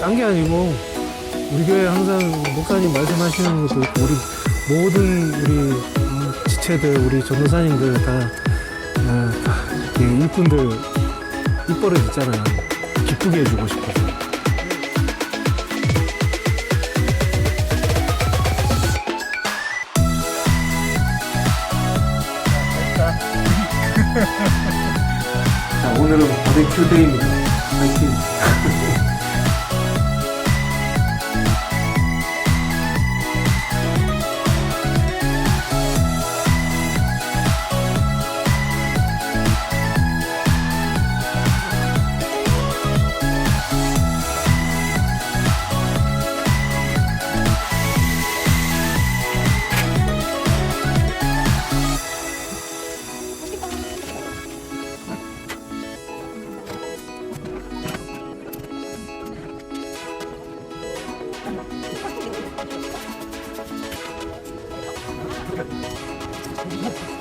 딴 게 아니고 우리 교회 항상 목사님 말씀하시는 것도 우리 모든 우리 어, 지체들 우리 전도사님들 다, 어, 다 이렇게 일꾼들 입버릇 있잖아요. 기쁘게 해주고 싶어서. 자, 오늘은 바베큐 데이입니다. 파이팅. 哎呀！